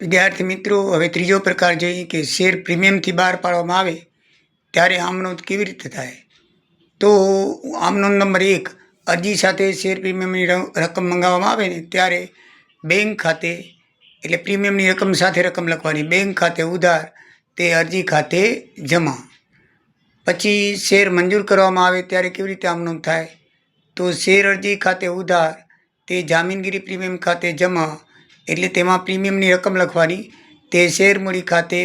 વિદ્યાર્થી મિત્રો, હવે ત્રીજો પ્રકાર જોઈએ કે શેર પ્રીમિયમથી બહાર પાડવામાં આવે, ત્યારે આમનો કેવી રીતે થાય? તો આમનો નંબર એક, અરજી સાથે શેર પ્રીમિયમની રકમ મંગાવવામાં આવે ને, ત્યારે બેંક ખાતે, એટલે પ્રીમિયમની રકમ સાથે રકમ લખવાની, બેંક ખાતે ઉધાર, તે અરજી ખાતે જમા. પછી શેર મંજૂર કરવામાં આવે, ત્યારે કેવી રીતે આમનો થાય? તો શેર અરજી ખાતે ઉધાર, તે જામીનગીરી પ્રીમિયમ ખાતે જમા એટલે તેમાં પ્રીમિયમની રકમ લખવાની, તે શેર મૂડી ખાતે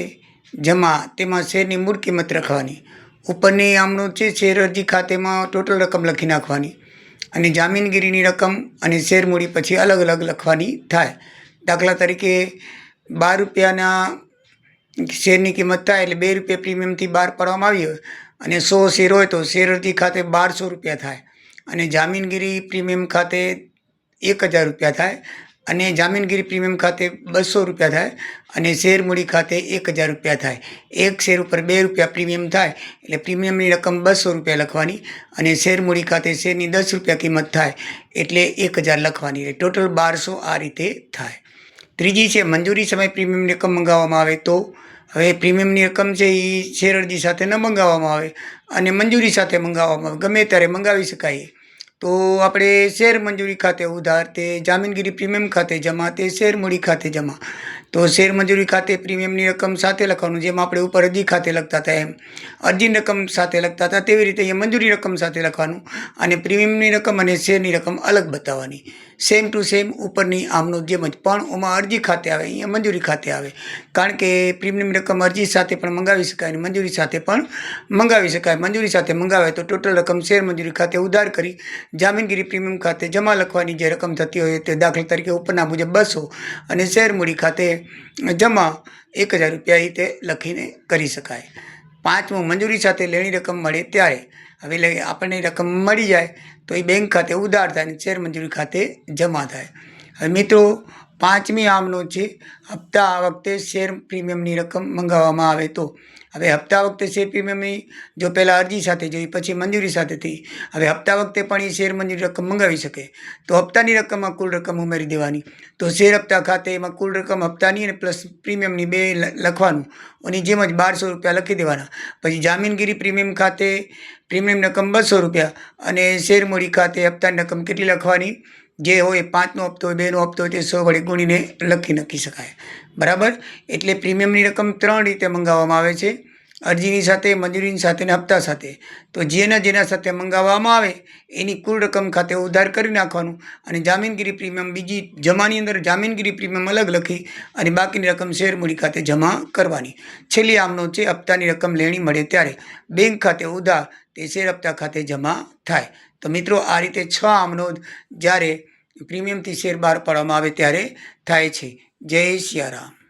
જમા, તેમાં શેરની મૂળ કિંમત લખવાની ઉપરની આમનું છે શેર અરજી ખાતેમાં ટોટલ રકમ લખી નાખવાની અને જામીનગીરીની રકમ અને શેર મૂડી પછી અલગ અલગ લખવાની થાય. દાખલા તરીકે બાર રૂપિયાના શેરની કિંમત થાય એટલે બે રૂપિયા પ્રીમિયમથી બહાર પાડવામાં આવી હોય અને સો શેર હોય તો શેર અરજી ખાતે બારસો રૂપિયા થાય અને જામીનગીરી પ્રીમિયમ ખાતે એક હજાર રૂપિયા થાય. અને જામીનગીરી પ્રીમિયમ ખાતે બસો રૂપિયા થાય અને શેર મૂડી ખાતે એક હજાર રૂપિયા થાય. એક શેર ઉપર બે રૂપિયા પ્રીમિયમ થાય એટલે પ્રીમિયમની રકમ બસો રૂપિયા લખવાની અને શેર મૂડી ખાતે શેરની દસ રૂપિયા કિંમત થાય એટલે એક હજાર લખવાની. એટલે ટોટલ બારસો આ રીતે થાય. ત્રીજી છે, મંજૂરી સમય પ્રીમિયમની રકમ મંગાવવામાં આવે તો હવે પ્રીમિયમની રકમ છે એ શેર અરજી સાથે ન મંગાવવામાં આવે અને મંજૂરી સાથે મંગાવવામાં આવે. ગમે ત્યારે મંગાવી શકાય. તો આપણે શેર મંજૂરી ખાતે ઉધાર તે જામીનગીરી પ્રીમિયમ ખાતે જમા તે શેર મૂડી ખાતે જમા. તો શેર મંજૂરી ખાતે પ્રીમિયમની રકમ સાથે લખવાનું, જેમ આપણે ઉપર અરજી ખાતે લખતા હતા એમ. અરજીની રકમ સાથે લખતા હતા, તેવી રીતે અહીંયા મંજૂરી રકમ સાથે લખવાનું અને પ્રીમિયમની રકમ અને શેરની રકમ અલગ બતાવવાની. સેમ ટુ સેમ ઉપરની આમનો જેમ જ, પણ ઓમાં અરજી ખાતે આવે, અહીંયા મંજૂરી ખાતે આવે. કારણ કે પ્રીમિયમની રકમ અરજી સાથે પણ મંગાવી શકાય અને મંજૂરી સાથે પણ મંગાવી શકાય. મંજૂરી સાથે મંગાવે તો ટોટલ રકમ શેર મંજૂરી ખાતે ઉધાર કરી જામીનગીરી પ્રીમિયમ ખાતે જમા લખવાની જે રકમ થતી હોય તે દાખલા તરીકે ઉપરના મુજબ બસો અને શેર મૂડી ખાતે જમા એક હજાર રૂપિયા રીતે લખીને કરી શકાય. પાંચમું, મંજૂરી સાથે લેણી રકમ મળે ત્યારે. હવે આપણને રકમ મળી જાય તો એ બેંક ખાતે ઉધાર થાય અને શેર મંજૂરી ખાતે જમા થાય. હવે મિત્રો, પાંચમી આમનો છે હપ્તા આ વખતે શેર પ્રીમિયમની રકમ મંગાવવામાં આવે તો હવે હપ્તા વખતે શેર પ્રીમિયમની જો પહેલાં અરજી સાથે જોઈ, પછી મંજૂરી સાથે થઈ. હવે હપ્તા વખતે પણ એ શેર મંજૂરી રકમ મંગાવી શકે. તો હપ્તાની રકમમાં કુલ રકમ ઉમેરી દેવાની. તો શેર હપ્તા ખાતે એમાં કુલ રકમ હપ્તાની અને પ્લસ પ્રીમિયમની બે લખવાનું. અને જેમ જ બારસો રૂપિયા લખી દેવાના. પછી જામીનગીરી પ્રીમિયમ ખાતે પ્રીમિયમ રકમ બસો રૂપિયા અને શેર મૂડી ખાતે હપ્તાની રકમ કેટલી લખવાની? જે હોય પાંચનો હપ્તો હોય બેનો હપ્તો હોય તે સો વડે ગુણીને લખી નાખી શકાય. બરાબર? એટલે પ્રીમિયમની રકમ ત્રણ રીતે મંગાવવામાં આવે છે. અરજીની સાથે, મંજૂરીની સાથે અને હપ્તા સાથે. તો જેના જેના સાથે મંગાવવામાં આવે, એની કુલ રકમ ખાતે ઉધાર કરી નાખવાનું અને જામીનગીરી પ્રીમિયમ બીજી જમાની અંદર જામીનગીરી પ્રીમિયમ અલગ લખી અને બાકીની રકમ શેરમૂડી ખાતે જમા કરવાની. છેલ્લી આમનો છે, હપ્તાની રકમ લેણી મળે ત્યારે. બેંક ખાતે ઉધાર, તે શેર હપ્તા ખાતે જમા થાય. તો મિત્રો, આ રીતે છ આમનો જ્યારે પ્રીમિયમથી શેર બહાર પાડવામાં આવે ત્યારે થાય છે. જય સિયારામ.